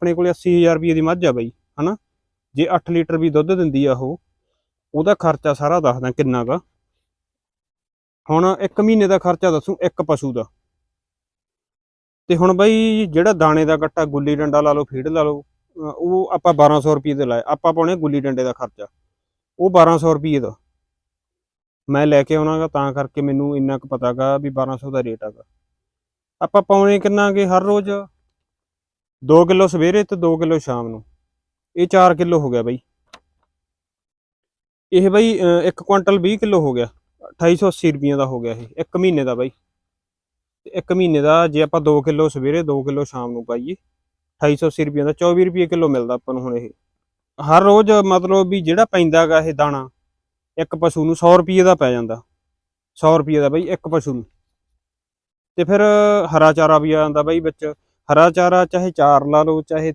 ਆਪਣੇ ਕੋਲੇ 80000 ਰੁਪਏ ਦੀ ਮੱਝ ਆ ਬਾਈ, ਹਨਾ? ਜੇ 8 ਲੀਟਰ ਵੀ ਦੁੱਧ ਦਿੰਦੀ ਆ ਉਹ, ਉਹਦਾ ਖਰਚਾ ਸਾਰਾ ਦੱਸਦਾ ਕਿੰਨਾ ਗਾ। ਹੁਣ 1 ਮਹੀਨੇ ਦਾ ਖਰਚਾ ਦੱਸੂ, ਇੱਕ ਪਸ਼ੂ ਦਾ। ਤੇ ਹੁਣ ਬਾਈ ਜਿਹੜਾ ਦਾਣੇ ਦਾ ਕੱਟਾ ਗੁੱਲੀ ਡੰਡਾ ਲਾ ਲਓ, ਫੀਡ ਲਾ ਲਓ ਉਹ ਆਪਾਂ 1200 ਰੁਪਏ ਦੇ ਲਾਏ ਆਪਾਂ ਪਾਉਣੇ ਗੁੱਲੀ ਡੰਡੇ ਦਾ ਖਰਚਾ। ਉਹ 1200 ਰੁਪਏ ਦਾ। ਮੈਂ ਲੈ ਕੇ ਆਉਣਾਗਾ ਤਾਂ ਕਰਕੇ ਮੈਨੂੰ ਇੰਨਾ ਕੁ ਪਤਾਗਾ ਵੀ 1200 ਦਾ ਰੇਟ ਹੈਗਾ ਆਪਾਂ ਪਾਉਣੇ ਕਿੰਨਾਗੇ ਹਰ ਰੋਜ਼? 2 ਕਿਲੋ ਸਵੇਰੇ ਤੇ 2 ਕਿਲੋ ਸ਼ਾਮ ਨੂੰ। ਇਹ 4 ਕਿਲੋ ਹੋ ਗਿਆ ਬਾਈ। ਇਹ ਬਾਈ 1 ਕੁਇੰਟਲ 20 ਕਿਲੋ ਹੋ ਗਿਆ। 2880 ਰੁਪਈਆਂ ਦਾ ਹੋ ਗਿਆ ਇਹ। ਇੱਕ ਮਹੀਨੇ ਦਾ ਬਾਈ। ਤੇ ਇੱਕ ਮਹੀਨੇ ਦਾ ਜੇ ਆਪਾਂ 2 ਕਿਲੋ ਸਵੇਰੇ 2 ਕਿਲੋ ਸ਼ਾਮ ਨੂੰ ਪਾਈਏ 2880 ਰੁਪਈਆਂ ਦਾ 24 ਰੁਪਏ ਕਿਲੋ ਮਿਲਦਾ ਆਪਾਂ ਨੂੰ ਹੁਣ ਇਹ। ਹਰ ਰੋਜ਼ ਮਤਲਬ ਵੀ ਜਿਹੜਾ ਪੈਂਦਾਗਾ ਇਹ ਦਾਣਾ, ਇੱਕ ਪਸ਼ੂ ਨੂੰ 100 ਰੁਪਏ ਦਾ ਪੈ ਜਾਂਦਾ। 100 ਰੁਪਏ ਦਾ ਬਾਈ ਇੱਕ ਪਸ਼ੂ ਨੂੰ। ਤੇ ਫਿਰ ਹਰਾ ਚਾਰਾ ਵੀ ਆ ਜਾਂਦਾ ਬਾਈ ਵਿੱਚ। ਹਰਾ ਚਾਰਾ ਚਾਹੇ ਚਾਰ ਲਾ ਲਓ ਚਾਹੇ